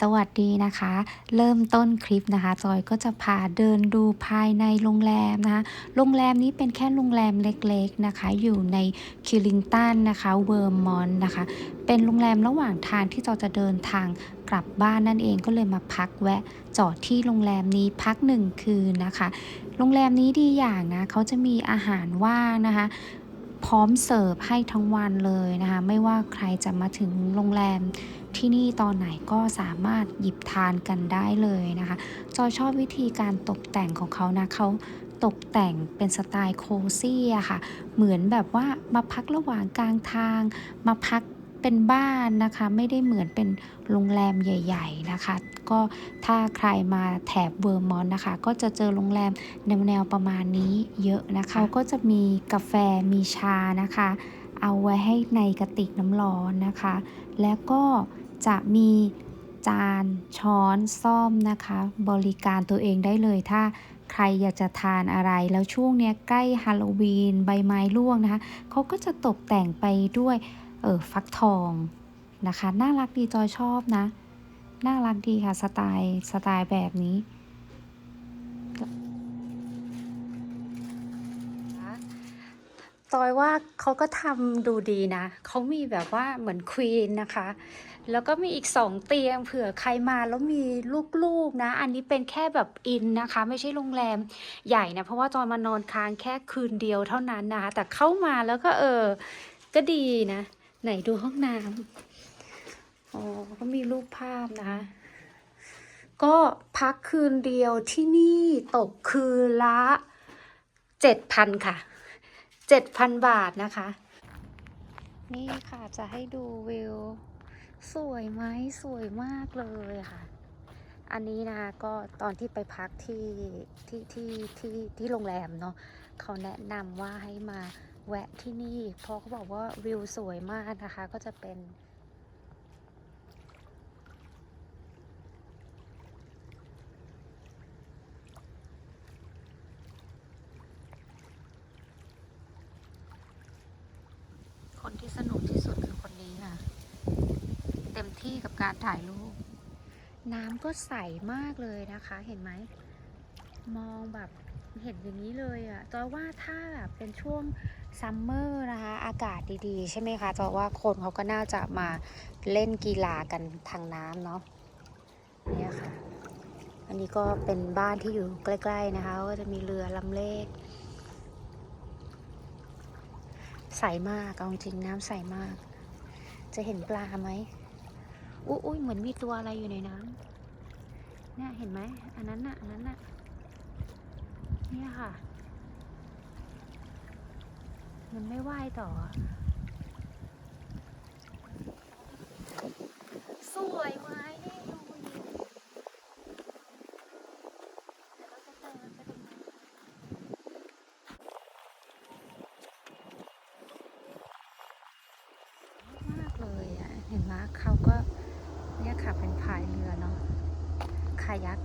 สวัสดีนะคะ เริ่มต้นคลิปนะคะ จอยก็จะพาเดินดูภายในโรงแรมนะคะ โรงแรมนี้เป็นแค่โรงแรมเล็กๆนะคะ อยู่ในคิลิงตันนะคะเวอร์มอนต์นะคะ เป็นโรงแรมระหว่างทางที่จอยจะเดินทางกลับบ้านนั่นเองก็เลยมาพักแวะ จอดที่โรงแรมนี้พักหนึ่งคืนนะคะ โรงแรมนี้ดีอย่างนะเขาจะมีอาหารว่างนะคะพร้อมเสิร์ฟให้ทั้งวันเลยนะคะ ไม่ว่าใครจะมาถึงโรงแรม ที่นี่ตอนไหนก็สามารถหยิบทานกันได้เลยนะคะจอยชอบวิธีการตกแต่งของเขานะเขาตกแต่งเป็นสไตล์โคซี่อะค่ะ เหมือนแบบว่ามาพักระหว่างกลางทาง มาพักเป็นบ้านนะคะ ไม่ได้เหมือนเป็นโรงแรมใหญ่ ๆ นะคะ ก็ถ้าใครมาแถบเวอร์มอนต์นะคะ ก็จะเจอโรงแรมแนวๆประมาณนี้เยอะนะคะเขาก็จะมีกาแฟมีชานะคะ เอาไว้ให้ในกระติกน้ำร้อนนะคะ แล้วก็ จะมีจาน ช้อนซ่อมนะคะ บริการตัวเองได้เลยถ้าใครอยากจะทานอะไรแล้วช่วงเนี้ยใกล้ฮาโลวีนใบไม้ร่วงนะคะเขาก็จะตกแต่งไปด้วยเออฟักทองนะคะ น่ารักดีจอยชอบนะ น่ารักดีค่ะสไตล์สไตล์แบบนี้ จ อยว่าเขาก็ทำดูดีนะ เขามีแบบว่าเหมือนควีนนะคะ แล้วก็มีอีกสองเตียงเผื่อใครมาแล้วมีลูกๆนะ อันนี้เป็นแค่แบบอินนะคะ ไม่ใช่โรงแรมใหญ่นะ เพราะว่าจอยมานอนค้างแค่คืนเดียวเท่านั้นนะคะ แต่เข้ามาแล้วก็เออ ก็ดีนะ ไหนดูห้องน้ำอ๋อก็มีรูปภาพนะคะก็พักคืนเดียวที่นี่ตกคืนละเจ็ดพันค่ะ เจ็ดพันบาทนะคะ นี่ค่ะจะให้ดูวิว สวยไหมสวยมากเลยค่ะ อันนี้นะก็ตอนที่ไปพักที่ที่ที่ที่ที่โรงแรมเนาะเขาแนะนำว่าให้มาแวะที่นี่ เพราะเขาบอกว่าวิวสวยมากนะคะ ก็จะเป็นที่สนุกที่สุดคือคนนี้ค่ะ เต็ม ที่กับการถ่ายรูป น้ำก็ใสมากเลยนะคะ เห็นไหม มองแบบเห็นอย่างนี้เลยอะ่ะจอยว่าถ้าแบบเป็นช่วงซัมเมอร์นะคะ อากาศดีๆ ใช่ไหมคะจอยว่าคนเขาก็น่าจะมาเล่นกีฬากันทางน้ำเนาะเนี่ยค่ะ อันนี้ก็เป็นบ้านที่อยู่ใกล้ ๆนะคะ ก็จะมีเรือลำเล็กใสมากเอาจริงๆน้ำใสมาก จะเห็นปลาไหม อุ้ยอุ้ยเหมือนมีตัวอะไรอยู่ในน้ำเนี่ยเห็นไหมอันนั้นน่ะอันนั้นน่ะเนี่ยค่ะ มันไม่ว่ายต่อ สวยไหมนี่ดูดิเยวเราจะมากเลยอะ เห็นไหมเขาก็ เนี่ยค่ะเป็นพายเรือเนาะคายัก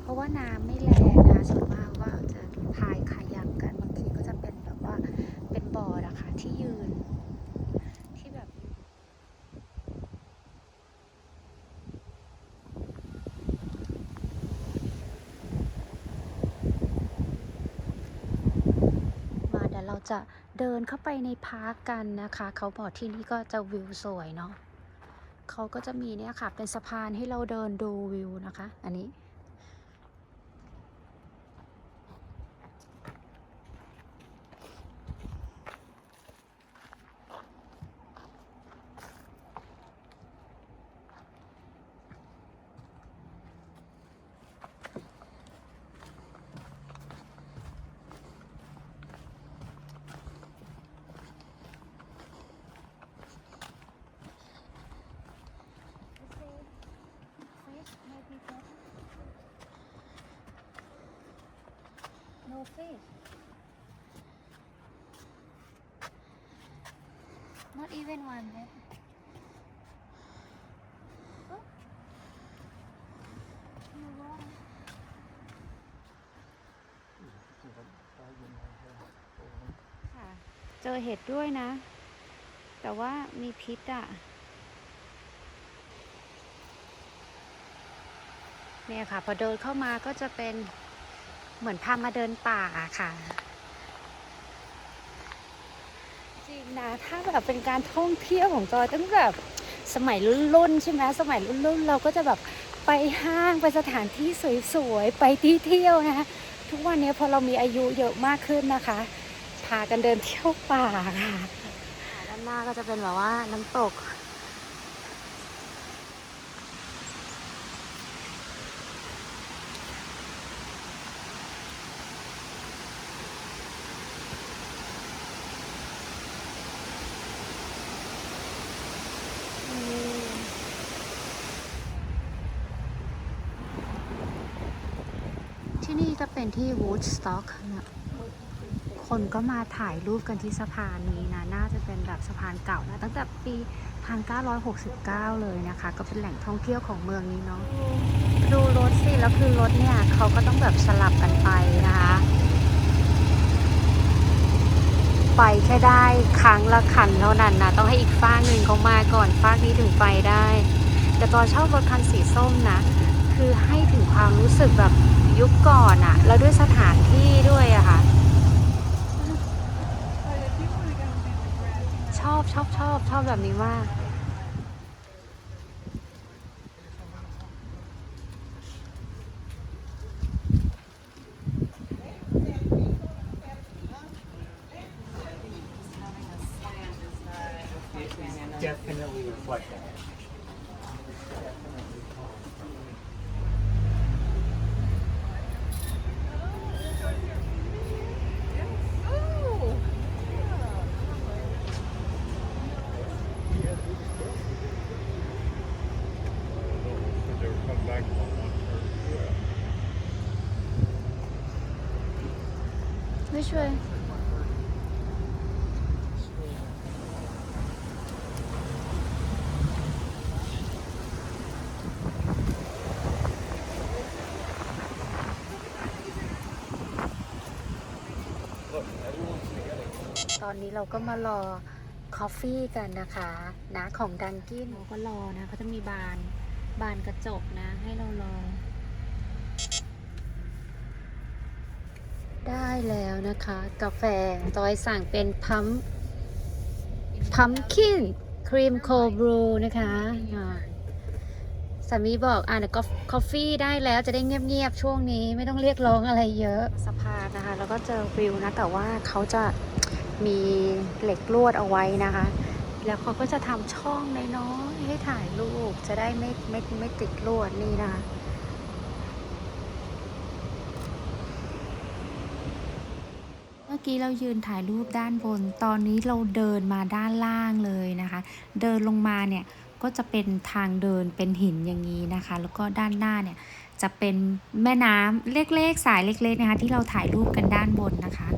เพราะว่าน้ำไม่แรงนะส่วนมากก็จะพายคายักกันบางทีก็จะเป็นแบบว่าเป็นบอร์ดอะค่ะที่ยืนที่แบบมาเดี๋ยวเราจะเดินเข้าไปในพาร์กกันนะคะ เขาบอกที่นี่ก็จะวิวสวยเนาะ เขาก็จะมีเนี่ยค่ะ เป็นสะพานให้เราเดินดูวิวนะคะ อันนี้ No fish. Not even one. eh? เจอเห็ดด้วยนะ แต่ว่ามีพิษอะ เนี่ยค่ะ พอเดินเข้ามาก็จะเป็น เหมือนพามาเดินป่าค่ะ จริงนะ ถ้าแบบเป็นการท่องเที่ยวของจอยตั้งแบบสมัยรุ่นๆใช่ไหมสมัยรุ่นๆเราก็จะแบบไปห้างไปสถานที่สวยๆ ไปที่เที่ยวนะคะทุกวันนี้พอเรามีอายุเยอะมากขึ้นนะคะ พากันเดินเที่ยวป่าค่ะด้านหน้าก็จะเป็นแบบว่าน้ำตก ที่นี่ก็เป็นที่ Woodstock นะคนก็มาถ่ายรูปกันที่สะพานนี้นะ น่าจะเป็นแบบสะพานเก่านะ ตั้งแต่ปี 1969 เลยนะคะ ก็เป็นแหล่งท่องเที่ยวของเมืองนี้เนาะ ดูรถสิ แล้วคือรถเนี่ยเขาก็ต้องแบบสลับกันไปนะคะ ไปแค่ได้ครั้งละคันเท่านั้นนะ ต้องให้อีกฟากหนึ่งเขามาก่อนฟากนี้ถึงไปได้ แต่ตอนชอบรถคันสีส้มนะ คือให้ถึงความรู้สึกแบบ ยุคก่อนอะแล้วด้วยสถานที่ด้วยอะค่ะ ชอบชอบชอบชอบแบบนี้มาก ช่วยตอนนี้เราก็มารอคอฟฟี่กันนะคะนะของดันกินเราก็รอนะเขาจะมีบานบานกระจกนะ ให้เรารอ ได้แล้วนะคะ กาแฟจอยสั่งเป็นพัมพัมคินครีมโคบรูนะคะสามีบอกอ่าเดี๋ยวกาแฟได้แล้วจะได้เงียบๆช่วงนี้ไม่ต้องเรียกร้องอะไรเยอะสะพานนะคะ แล้วก็เจอวิวนะแต่ว่าเขาจะมีเหล็กลวดเอาไว้นะคะ แล้วเขาก็จะทำช่องน้อยๆให้ถ่ายรูปจะได้ไม่ไม่ไม่ติดลวดนี่นะคะ เมื่ อกี้เรายืนถ่ายรูปด้านบน ตอนนี้เราเดินมาด้านล่างเลยนะคะ เดินลงมาเนี่ยก็จะเป็นทางเดินเป็นหินอย่างนี้นะคะ แล้วก็ด้านหน้าเนี่ยจะเป็นแม่น้ำเล็กๆสายเล็กๆนะคะที่เราถ่ายรูปกันด้านบนนะคะ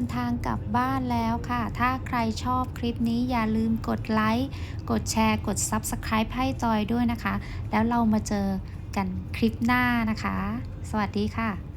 นทางกลับบ้านแล้วค่ะ ถ้าใครชอบคลิปนี้อย่าลืมกดไลค์ กดแชร์ กด Subscribe ให้จอยด้วยนะคะ แล้วเรามาเจอกันคลิปหน้านะคะ สวัสดีค่ะ